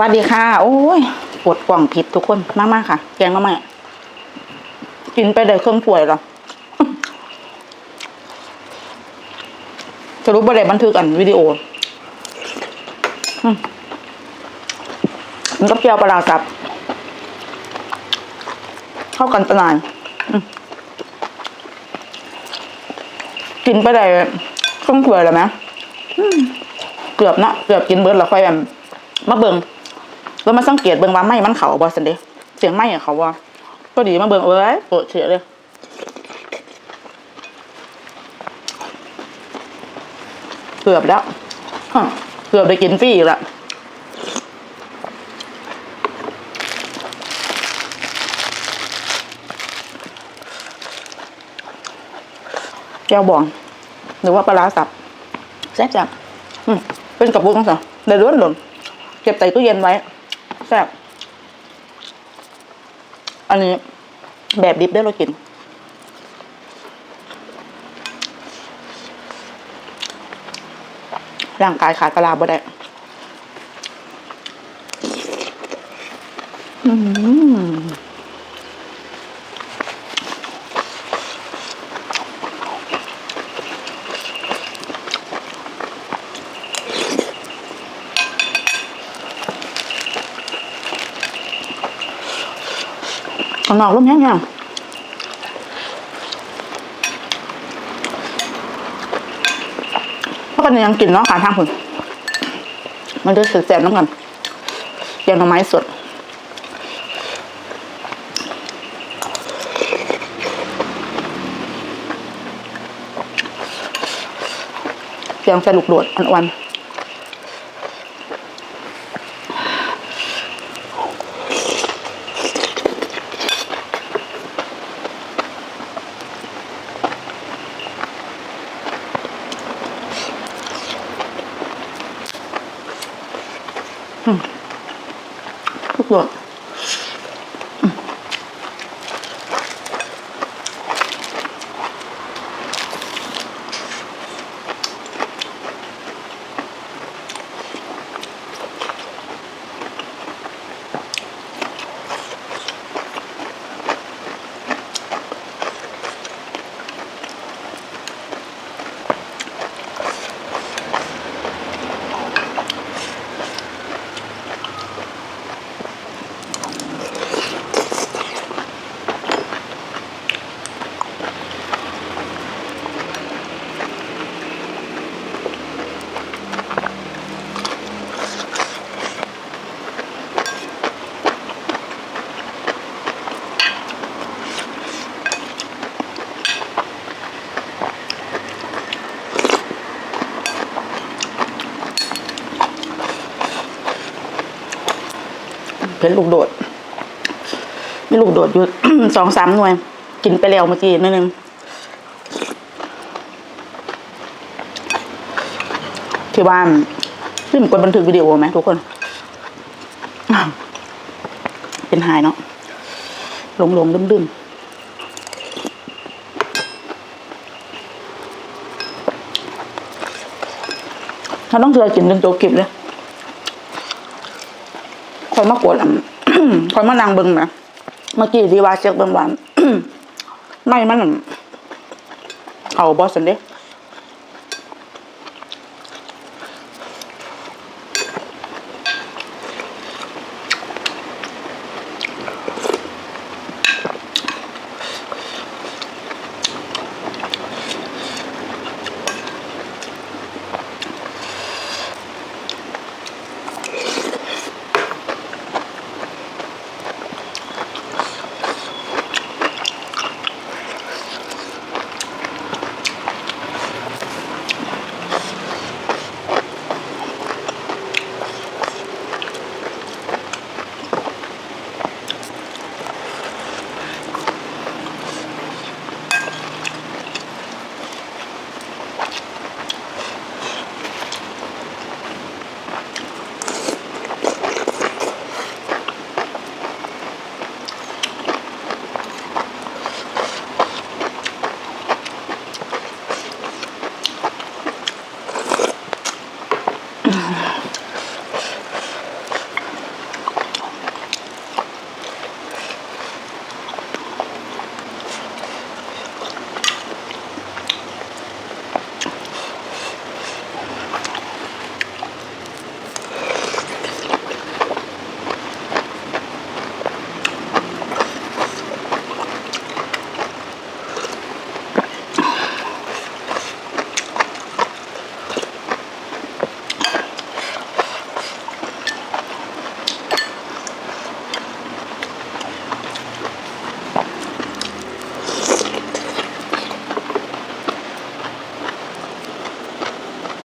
วัสดีค่ะ โอ้ยปวดกล่องผิดทุกคนมากมากๆค่ะ แกงมาใหม่กินไปได้เครื่องถ้วยแล้วสรุปบ่ได้บันทึกอันวิดีโอมันก็เจียวปลาร้าสับ เข้ากันตนายกินไปได้เครื่องถ้วยแล้วไหมมเกือบนะเกือบกินเบิร์ดแล้วค่อยแบบมาเบิง แล้วมาสังเกตเบิงว่าไม่มันเขาบอสันเดะเสียงไม่อเขาว่าก็ดีมาเบิงเอ้ยปวดเสียเลยเกือบแล้วเกือบได้กินฟรีอีกละแก้วบอง หรือว่าปลาร้าสับแซ่บจังเป็นกระปุกจังสิได้ล้วนหล่นเก็บใส่ตู้เย็นไว้ แซ่บอันนี้แบบดิบได้เรากิน ร่างกายขาดปลาร้าบ่ได้ อืม ข้างนอกร่มแห้งๆเพราะกันยังกินเนาะขาทางผุนมันจะสึกแสบน้ำกันแกงหน่อไม้สดเสียงใส่ลูกโดดอันๆ ลู เผ็ดลูกโดด มีลูกโดดอยู่ สองสามหน่วย กินไปแล้วเมื่อกี้นิดนึงที่บ้านซึ่งกดบันทึกวิดีโอไหมทุกคน เป็นหายเนาะหลงหลงๆดึมๆเราต้องเจอกินจนโจกิบเลย คอยมากดอะคอยมานางเบิงนะเมื่อกี้ดีว่าเช็คเบิ่งว่าไม่มันเอาบอสสันเด้